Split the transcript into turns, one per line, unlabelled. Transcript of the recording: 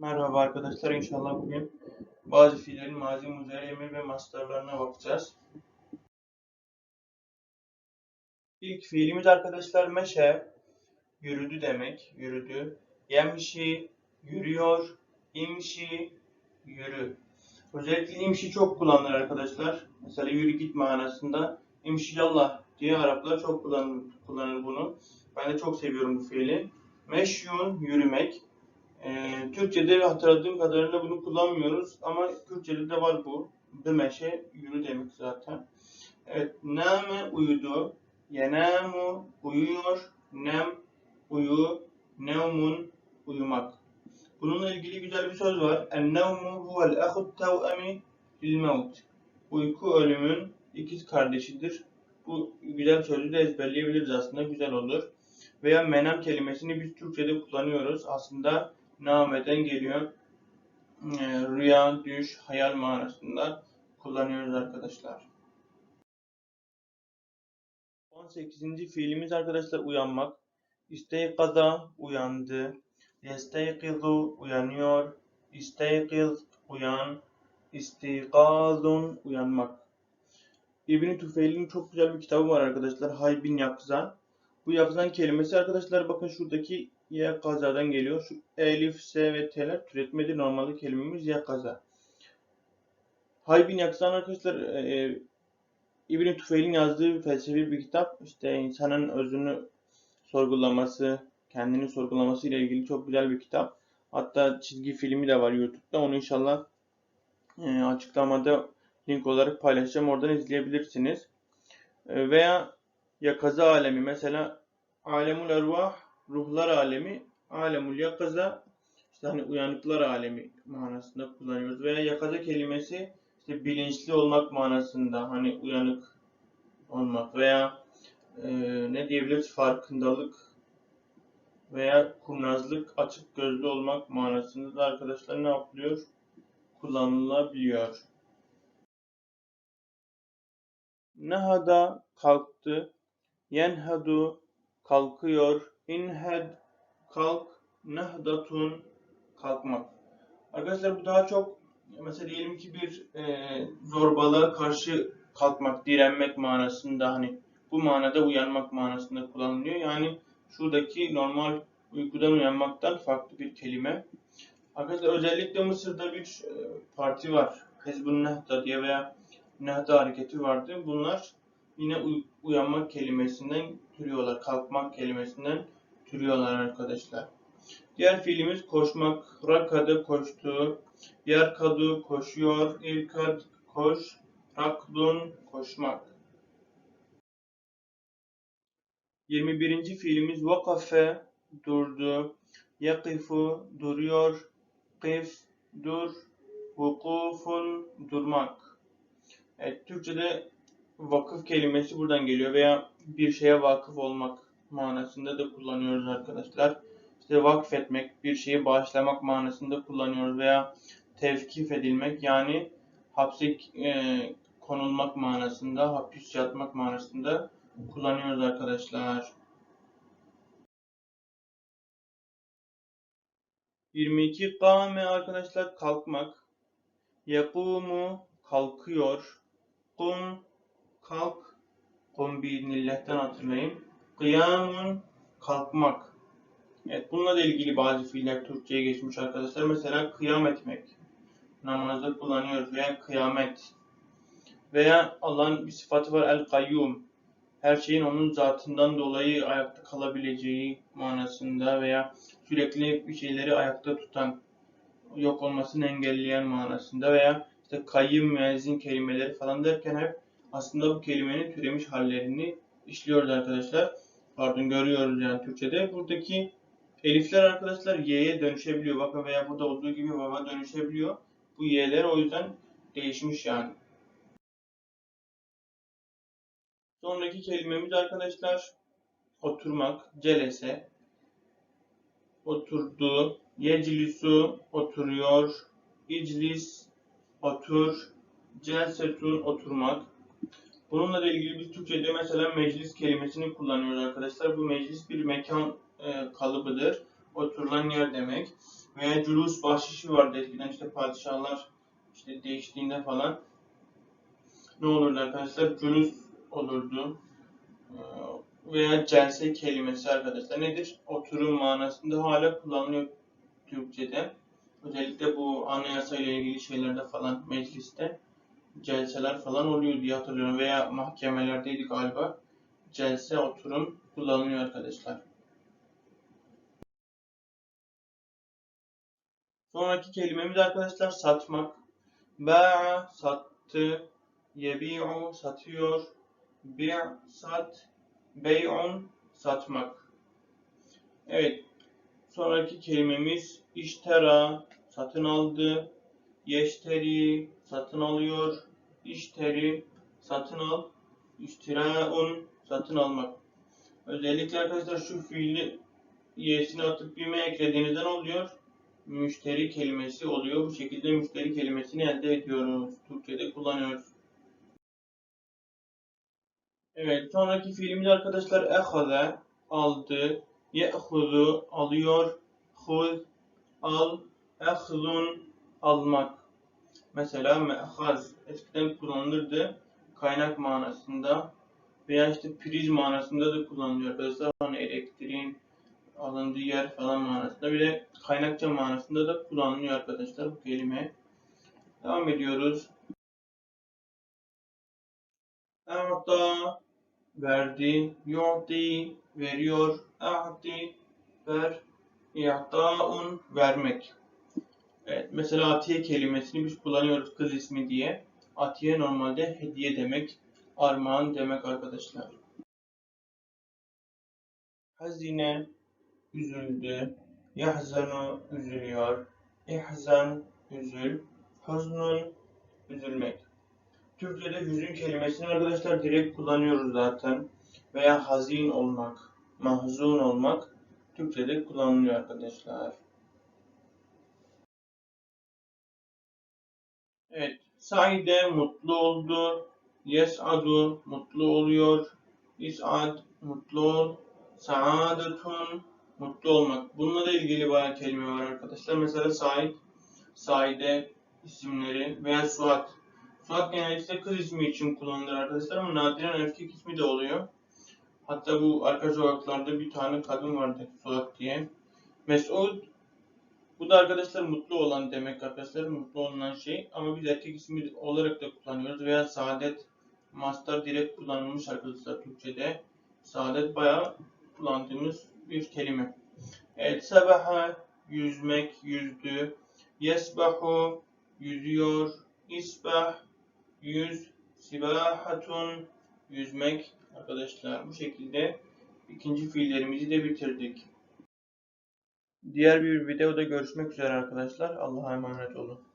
Merhaba arkadaşlar. İnşallah bugün bazı fiillerin mazi, muzari, emir ve mastarlarına bakacağız. İlk fiilimiz arkadaşlar meşe. Yürüdü demek. Yürüdü. Yemşi. Yürüyor. İmşi. Yürü. Özellikle imşi çok kullanılır arkadaşlar. Mesela yürü git manasında. İmşi yallah diye Araplar çok kullanır, kullanır bunu. Ben de çok seviyorum bu fiili. Meşyun yürümek. Ee, Türkçe'de hatırladığım kadarıyla bunu kullanmıyoruz ama Kürtçe'de de var bu. Demeşe yürü demek zaten. Evet, name uyudu. Yenamu uyuyor. Nem uyu. Nevmun uyumak. Bununla ilgili güzel bir söz var. En-nevmu huvel ehut tev'emi lil mevt. Uyku ölümün ikiz kardeşidir. Bu güzel sözü de ezberleyebiliriz aslında. Güzel olur. Veya menem kelimesini biz Türkçe'de kullanıyoruz. Aslında nameden geliyor. Ee, rüya, düş, hayal manasında kullanıyoruz arkadaşlar. 18. fiilimiz arkadaşlar uyanmak. İsteykaza uyandı. Yesteykizu uyanıyor. İsteykiz uyan. İstikazun uyanmak. İbn-i Tufeil'in çok güzel bir kitabı var arkadaşlar. Haybin Yakzan. Bu yakzan kelimesi arkadaşlar bakın şuradaki ya kazadan geliyor. Şu elif, s ve t'ler türetmedi. Normalde kelimemiz ya kaza. Haybin Yakzan arkadaşlar e, İbn Tufeil'in yazdığı felsefi bir kitap. İşte insanın özünü sorgulaması, kendini sorgulaması ile ilgili çok güzel bir kitap. Hatta çizgi filmi de var YouTube'da. Onu inşallah e, açıklamada link olarak paylaşacağım. Oradan izleyebilirsiniz. E, veya yakaza alemi mesela alemul ervah ruhlar alemi alemul yakaza işte hani uyanıklar alemi manasında kullanıyoruz. Veya yakaza kelimesi işte bilinçli olmak manasında hani uyanık olmak veya e, ne diyebiliriz farkındalık veya kurnazlık açık gözlü olmak manasında da arkadaşlar ne yapılıyor? Kullanılabiliyor. Nehada kalktı. Yenhadu kalkıyor. İnhed kalk. Nehdatun kalkmak. Arkadaşlar bu daha çok mesela diyelim ki bir e, zorbalığa karşı kalkmak, direnmek manasında hani bu manada uyanmak manasında kullanılıyor. Yani şuradaki normal uykudan uyanmaktan farklı bir kelime. Arkadaşlar özellikle Mısır'da bir e, parti var. Hezbun Nehda diye veya Nehda hareketi vardı. Bunlar yine uy- uyanmak kelimesinden türüyorlar. Kalkmak kelimesinden türüyorlar arkadaşlar. Diğer fiilimiz koşmak. Rakada koştu. Yarkadu koşuyor. İrkad koş. Rakdun koşmak. 21. fiilimiz vakafe durdu. Yakifu duruyor. Kif dur. Vukufun durmak. Evet, Türkçe'de vakıf kelimesi buradan geliyor veya bir şeye vakıf olmak manasında da kullanıyoruz arkadaşlar. İşte vakfetmek, bir şeyi bağışlamak manasında kullanıyoruz veya tevkif edilmek yani hapse e, konulmak manasında, hapis yatmak manasında kullanıyoruz arkadaşlar. 22 kâme arkadaşlar kalkmak. Yakumu kalkıyor. Kum kalk. Kum biiznillah'tan hatırlayın. Kıyamun kalkmak. Evet bununla da ilgili bazı fiiller Türkçe'ye geçmiş arkadaşlar. Mesela kıyam etmek. Namazda kullanıyoruz veya kıyamet. Veya Allah'ın bir sıfatı var el kayyum. Her şeyin onun zatından dolayı ayakta kalabileceği manasında veya sürekli bir şeyleri ayakta tutan, yok olmasını engelleyen manasında veya işte kayyım, müezzin kelimeleri falan derken hep aslında bu kelimenin türemiş hallerini işliyoruz arkadaşlar. Pardon görüyoruz yani Türkçe'de. Buradaki elifler arkadaşlar y'ye dönüşebiliyor. Bakın veya burada olduğu gibi vava dönüşebiliyor. Bu y'ler o yüzden değişmiş yani. Sonraki kelimemiz arkadaşlar oturmak, celese, oturdu, yeclisu, oturuyor, iclis, otur, celsetun, oturmak. Bununla da ilgili biz Türkçe'de mesela meclis kelimesini kullanıyoruz arkadaşlar. Bu meclis bir mekan e, kalıbıdır. Oturulan yer demek. Veya culus bahşişi vardı eskiden işte padişahlar işte değiştiğinde falan. Ne olurdu arkadaşlar? Culus olurdu. Ee, Veya celse kelimesi arkadaşlar nedir? Oturum manasında hala kullanılıyor Türkçe'de. Özellikle bu anayasa ile ilgili şeylerde falan mecliste celseler falan oluyor diye hatırlıyorum. Veya mahkemelerdeydi galiba. Celse, oturum kullanılıyor arkadaşlar. Sonraki kelimemiz arkadaşlar satmak. Ba'a sattı. Yebi'u satıyor. Bir sat. Bey'un satmak. Evet. Sonraki kelimemiz iştera satın aldı. Yeşteri satın alıyor. İşteri satın al. İştiraun satın almak. Özellikle arkadaşlar şu fiili y'sini atıp bime eklediğinizde ne oluyor? Müşteri kelimesi oluyor. Bu şekilde müşteri kelimesini elde ediyoruz. Türkçe'de kullanıyoruz. Evet, sonraki fiilimiz arkadaşlar ehaze aldı. Ye'huzu alıyor. Huz al. Ehzun almak. Mesela me'haz eskiden kullanılırdı. Kaynak manasında veya işte priz manasında da kullanılıyor arkadaşlar. Hani elektriğin alındığı yer falan manasında. Bir de kaynakça manasında da kullanılıyor arkadaşlar bu kelime. Devam ediyoruz. A'ta verdi, yu'ti veriyor, a'ti ver, i'ta'un vermek. Evet, mesela atiye kelimesini biz kullanıyoruz kız ismi diye. Atiye normalde hediye demek, armağan demek arkadaşlar. Hazine üzüldü, yahzanu üzülüyor, ihzan üzül, huznun üzülmek. Türkçe'de hüzün kelimesini arkadaşlar direkt kullanıyoruz zaten. Veya hazin olmak, mahzun olmak Türkçe'de kullanılıyor arkadaşlar. Evet, Saide mutlu oldu. Yes'adu mutlu oluyor. İs'ad mutlu ol. Saadetun mutlu olmak. Bununla da ilgili bayağı kelime var arkadaşlar. Mesela Said, Saide isimleri veya Suat. Suat genellikle kız ismi için kullanılır arkadaşlar ama nadiren erkek ismi de oluyor. Hatta bu arka sokaklarda bir tane kadın vardı Suat diye. Mesud bu da arkadaşlar mutlu olan demek arkadaşlar. Mutlu olunan şey. Ama biz erkek ismi olarak da kullanıyoruz. Veya saadet master direkt kullanılmış arkadaşlar Türkçe'de. Saadet bayağı kullandığımız bir kelime. Evet sabaha yüzmek, yüzdü. Yesbahu yüzüyor. İsbah yüz. Sibahatun yüzmek. Arkadaşlar bu şekilde ikinci fiillerimizi de bitirdik. Diğer bir videoda görüşmek üzere arkadaşlar. Allah'a emanet olun.